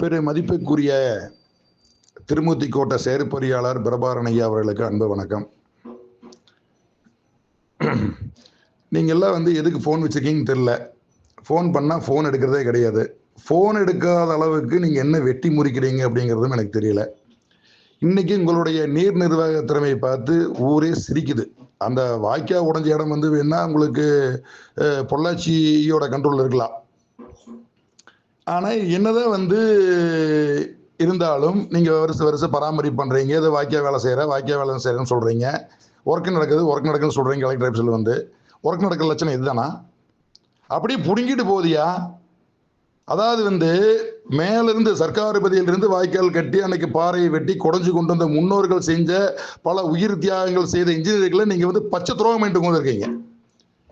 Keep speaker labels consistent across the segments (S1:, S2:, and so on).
S1: பெரு மதிப்புக்குரிய திருமூர்த்தி கோட்டை செயற்பொறியாளர் பிரபாரணையா அவர்களுக்கு அன்பு வணக்கம். நீங்கள் எல்லாம் வந்து எதுக்கு ஃபோன் வச்சிருக்கீங்கன்னு தெரில ஃபோன் பண்ணால் ஃபோன் எடுக்கிறதே கிடையாது. ஃபோன் எடுக்காத அளவுக்கு நீங்கள் என்ன வெட்டி முறிக்கிறீங்க அப்படிங்கிறதும் எனக்கு தெரியல. இன்னைக்கு உங்களுடைய நீர் நிர்வாக திறமையை பார்த்து ஊரே சிரிக்குது. அந்த வாய்க்கா உடஞ்ச இடம் வந்து வேணா உங்களுக்கு பொள்ளாச்சியோட கண்ட்ரோல் இருக்கலாம். ஆனால் என்னதான் வந்து இருந்தாலும் நீங்கள் வருஷம் வருஷம் பராமரிப்பு பண்ணுறீங்க ஏதோ வாக்கியா வேலை செய்கிற வாக்கியா வேலை செய்கிறேன்னு சொல்கிறீங்க ஒர்க் நடக்குது ஒர்க் நடக்குதுன்னு சொல்கிறீங்க கலெக்டர் ஆஃபீஸில் வந்து. ஒர்க் நடக்கிற லட்சணம் இதுதானா? அப்படியே புடுங்கிட்டு போகுதியா? அதாவது வந்து மேலிருந்து சர்க்காரபதியிலிருந்து வாய்க்கால் கட்டி அன்னைக்கு பாறையை வெட்டி குடஞ்சு கொண்டு வந்த முன்னோர்கள் செஞ்ச பல உயிர் தியாகங்கள் செய்த இன்ஜினியர்களை நீங்கள் வந்து பச்சை துரோகம் பண்ணிட்டு கொண்டிருக்கீங்க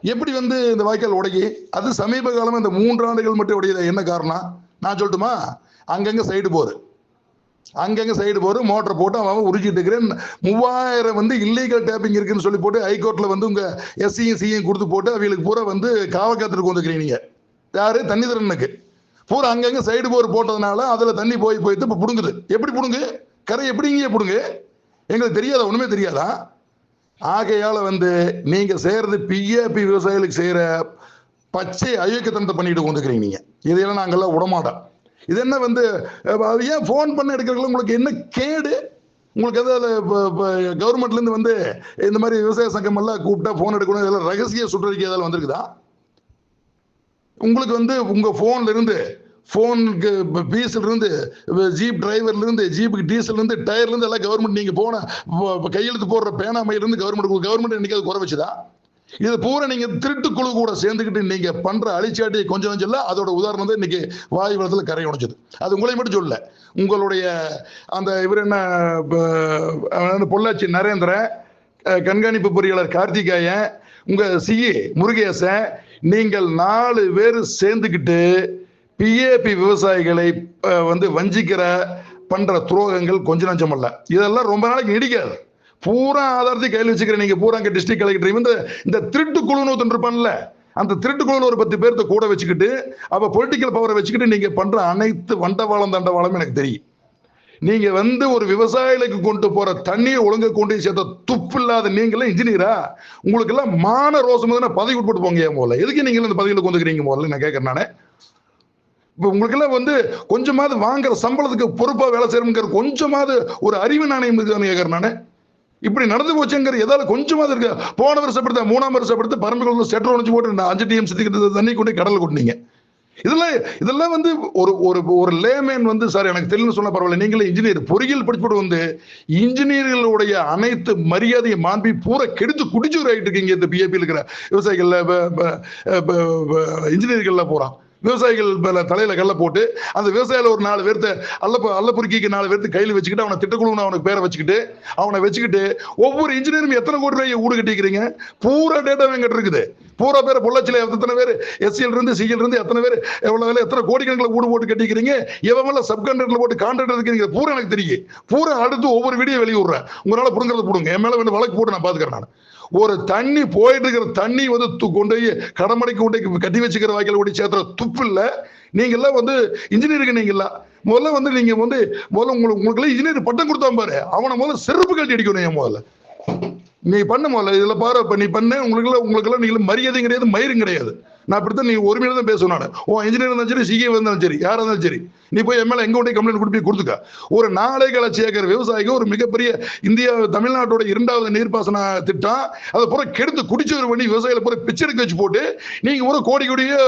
S1: எப்படி வந்து இந்த வாய்க்கால் உடைக்கி? அது சமீப காலமா இந்த மூன்று ஆண்டுகள் மட்டும் உடையுது? என்ன காரணம்? நான் சொல்லட்டுமா? அங்கங்க சைடு போரு. அங்கங்க சைடு போரு மோட்டர் போட்டு அவன் அவன் இருக்கிறேன். மூவாயிரம் வந்து இல்லீகல் டேப்பிங் இருக்குன்னு சொல்லி போட்டு ஹைகோர்ட்ல வந்து உங்க எஸ்சியும் சியும் கொடுத்து போட்டு அவங்களுக்கு பூரா வந்து காவக்காத்திற்கு வந்துக்கிறீங்க நீங்க யாரு? தண்ணி திறனுக்கு பூரா அங்கங்க சைடு போர் போட்டதுனால அதுல தண்ணி போய் போயிட்டு இப்ப புடுங்குது. எப்படி புடுங்கு? கரை எப்படி இங்கே புடுங்கு? எங்களுக்கு தெரியாதா? ஒண்ணுமே தெரியாதா? ஆகையால வந்து நீங்க செய்யறது பிஏபி விவசாயிகளுக்கு செய்யற பச்சை அயோக்கியத்தனத்தை பண்ணிட்டு கொண்டுக்கிறீங்க நீங்க. இதையெல்லாம் நாங்கள்லாம் விடமாட்டோம். இது என்ன வந்து அது ஏன் ஃபோன் பண்ண எடுக்கிறதுல உங்களுக்கு என்ன கேடு? உங்களுக்கு எதாவது கவர்மெண்ட்ல இருந்து வந்து இந்த மாதிரி விவசாய சங்கம் எல்லாம் கூப்பிட்டா ஃபோன் எடுக்கணும் இதெல்லாம் ரகசிய சுற்றறிக்கை ஏதாவது வந்திருக்குதா? உங்களுக்கு வந்து உங்க போன்ல இருந்து ஃபோனுக்கு பீஸ்ல இருந்து ஜீப் டிரைவர்ல இருந்து ஜீப்புக்கு டீசல் இருந்து டயர்ல இருந்து எல்லாம் கவர்மெண்ட் நீங்க போன கையெழுத்து போடுற பேனாமையில இருந்து கவர்மெண்ட் கவர்மெண்ட் இன்னைக்கு குறை வச்சுதா? இது பூரா நீங்க திருட்டு குழு கூட சேர்ந்துக்கிட்டு நீங்க பண்ற அழிச்சாட்டி கொஞ்சம் கொஞ்சம் இல்லை அதோட உதாரணம் தான் இன்னைக்கு வாயு வெள்ளத்துல கரை உடைச்சது அது உங்களை மட்டும் சொல்லல. உங்களுடைய அந்த இவர் என்ன பொள்ளாச்சி நரேந்திரன் கண்காணிப்பு பொறியாளர் கார்த்திகாயன் உங்க சிஏ முருகேசன் நீங்கள் நாலு பேர் சேர்ந்துக்கிட்டு பிஏபி விவசாயிகளை வந்து வஞ்சிக்கிற பண்ற துரோகங்கள் கொஞ்ச நஞ்சம் அல்ல. இதெல்லாம் ரொம்ப நாளைக்கு நீடிக்காது. பூரா ஆதாரத்தை கையில் வச்சுக்கிற நீங்க பூரா அங்கே டிஸ்ட்ரிக்ட் கலெக்டர் இந்த இந்த திருட்டு குழுன்னு ஒருத்தன் இருப்பான்ல அந்த திருட்டு குழுன்னு ஒரு பத்து பேர்த்த கூட வச்சுக்கிட்டு அப்ப பொலிட்டிக்கல் பவரை வச்சுக்கிட்டு நீங்க பண்ற அனைத்து வண்டவாளம் தண்டவாளம் எனக்கு தெரியும். நீங்க வந்து ஒரு விவசாயிகளுக்கு கொண்டு போற தண்ணியை ஒழுங்க கொண்டு சேர்த்த துப்பு இல்லாத நீங்களே இன்ஜினியரா உங்களுக்கு எல்லாம் மான ரோசம் பதவி உட்பட்டு போங்க ஏன் எதுக்கு நீங்களும் இந்த பதவியில் கொண்டுக்கிறீங்க முதல்ல நான் கேட்கறேன் நானே. இப்போ உங்களுக்கெல்லாம் வந்து கொஞ்சமாவது வாங்குற சம்பளத்துக்கு பொறுப்பாக வேலை செய்யணுங்கிற கொஞ்சமாவது ஒரு அறிவு நாணயம் இருக்குதான்னு கேட்குறேன் நானே இப்படி நடந்து போச்சுங்கிற ஏதாவது கொஞ்சமாவது இருக்கு போன வருஷம் படுத்த மூணாம் வருஷம் படுத்து பரம்புகள் செட்டர் உணச்சு போட்டு அஞ்சு டிஎம் சித்திக்கிட்டு தண்ணி கொண்டு போய் கொண்டீங்க கொட்டினீங்க இதெல்லாம் இதெல்லாம் வந்து ஒரு ஒரு ஒரு லேமேன் வந்து சார் எனக்கு தெரியலன்னு சொன்ன பரவாயில்ல நீங்களே இன்ஜினியர் பொறியியல் படிச்சுட்டு வந்து இன்ஜினியர்களுடைய அனைத்து மரியாதையை மாண்பி பூரா கெடுத்து குடிச்சு ஆகிட்டு இருக்கீங்க இந்த பிஏபி இருக்கிற விவசாயிகள்ல ப- இன்ஜினியர்கள்ல போறான் விவசாயிகள் மேல தலையில கல்ல போட்டு அந்த விவசாயில ஒரு நாலு பேர்த்த அல்ல அல்ல பொறுக்கிக்கு நாலு பேர்த்து கையில் வச்சுக்கிட்டு அவனை திட்டக்குழுன்னு அவனுக்கு பேரை வச்சுக்கிட்டு அவனை வச்சுக்கிட்டு ஒவ்வொரு இன்ஜினியரும் எத்தனை கோடி ரூபாய் ஊடு கட்டிக்கிறீங்க பூரா டேட்டா எங்கிட்ட இருக்குது. பூரா பேர் பொள்ளாச்சியில எத்தனை பேர்? எஸ்சியில் இருந்து சிஎல் இருந்து எத்தனை பேர்? எவ்வளவு வேலை எத்தனை கோடிக்கணக்கில் ஊடு போட்டு கட்டிக்கிறீங்க எவன் சப் கான்ட்ராக்ட்ல போட்டு கான்ட்ராக்ட் இருக்கிறீங்க பூரா எனக்கு தெரியும். பூரா அடுத்து ஒவ்வொரு வீடியோ வெளிய விடுறேன் உங்களால புடுங்கிறது போடுங்க என் மேல வந்து வழக்கு போட்டு நான் பாத்துக்கிறேன் நான். ஒரு தண்ணி போயிட்டு இருக்கிற தண்ணி வந்து து- கொண்டு போய் கடமடைக்கு கொண்டு கட்டி வச்சுக்கிற வாய்க்கால் ஓடி சேர்த்துற துப்பு இல்லை. நீங்கள்லாம் வந்து இன்ஜினியருக்கு நீங்க முதல்ல வந்து நீங்க வந்து முதல்ல உங்களுக்கு உங்களுக்கு இன்ஜினியர் பட்டம் கொடுத்தான் பாரு. அவனை முதல்ல செருப்பு கட்டி அடிக்கணும் என் முதல்ல. நீ பண்ண முதல்ல. இதுல பாரு நீ பண்ண. உங்களுக்கு உங்களுக்கு நீங்களும் மரியாதையும் கிடையாது மயிரும் கிடையாது. நான் இப்படித்தான் நீ உரிமையில தான் பேசுவேன் நான். உன் இன்ஜினியர் இருந்தாலும் சரி சிஏ இருந்தாலும் சரி யாராக இருந்தாலும் சரி நீ போய் எம்எல்ஏ எங்க கொண்டு கம்ப்ளைண்ட் கொடுத்து கொடுத்துக்க. ஒரு நாளை கலச்சி ஏக்கர் விவசாயிக்கு ஒரு மிகப்பெரிய இந்தியா தமிழ்நாட்டோட இரண்டாவது நீர்ப்பாசன திட்டம் அதை பூரா கெடுத்து குடிச்சவர் பண்ணி விவசாயிகளை பூரா பிச்சை எடுக்க வச்சு போட்டு நீங்க பூரா கோடி கோடியே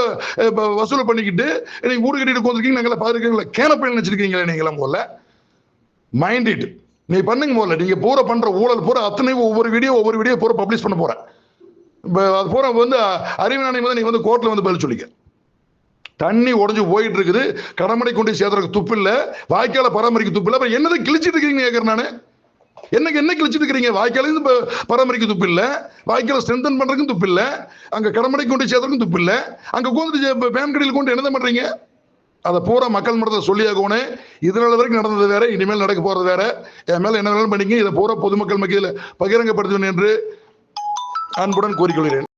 S1: வசூல் பண்ணிக்கிட்டு நீங்க ஊரு கட்டிட்டு உட்காந்துருக்கீங்க நாங்களா பாத்துருக்கீங்களா கேனப்பையில் நினைச்சிருக்கீங்களா நீங்களாம் போல மைண்ட் இட் நீ பண்ணுங்க போல நீங்க பூரா பண்ற ஊழல் பூரா அத்தனை ஒவ்வொரு வீடியோ ஒவ்வொரு வீடியோ பூரா பப்ளிஷ் பண்ண போறேன். அது பூரா வந்து அறிவு நாணயம் வந்து நீ வந்து கோர்ட்ல வந்து பதில் சொல்லிக்க. தண்ணி உடஞ்சி போயிட்டு இருக்குது. கடமடை கொண்டு சேர்த்துறதுக்கு துப்பு இல்லை. வாய்க்கால பராமரிக்க துப்பு இல்லை. அப்புறம் என்னதை கிழிச்சிட்டு இருக்கிறீங்க கேட்கறேன் நானு? என்னக்கு என்ன கிழிச்சிட்டு இருக்கிறீங்க? வாய்க்காலையும் பராமரிக்க துப்பு இல்லை. வாய்க்கால ஸ்ட்ரென்தன் பண்றதுக்கும் துப்பு இல்லை. அங்க கடமடை கொண்டு சேர்த்துறதுக்கும் துப்பு இல்லை. அங்க உட்காந்துட்டு பேன் கடையில் கொண்டு என்னதான் பண்றீங்க? அதை பூரா மக்கள் மன்றத்தை சொல்லியாகணும். இதனால வரைக்கும் நடந்தது வேற இனிமேல் நடக்க போறது வேற. என் மேல என்ன வேணாலும் பண்ணிங்க இதை பூரா பொதுமக்கள் மத்தியில் பகிரங்கப்படுத்தணும் என்று அன்புடன் கோரிக்கொள்கிறேன்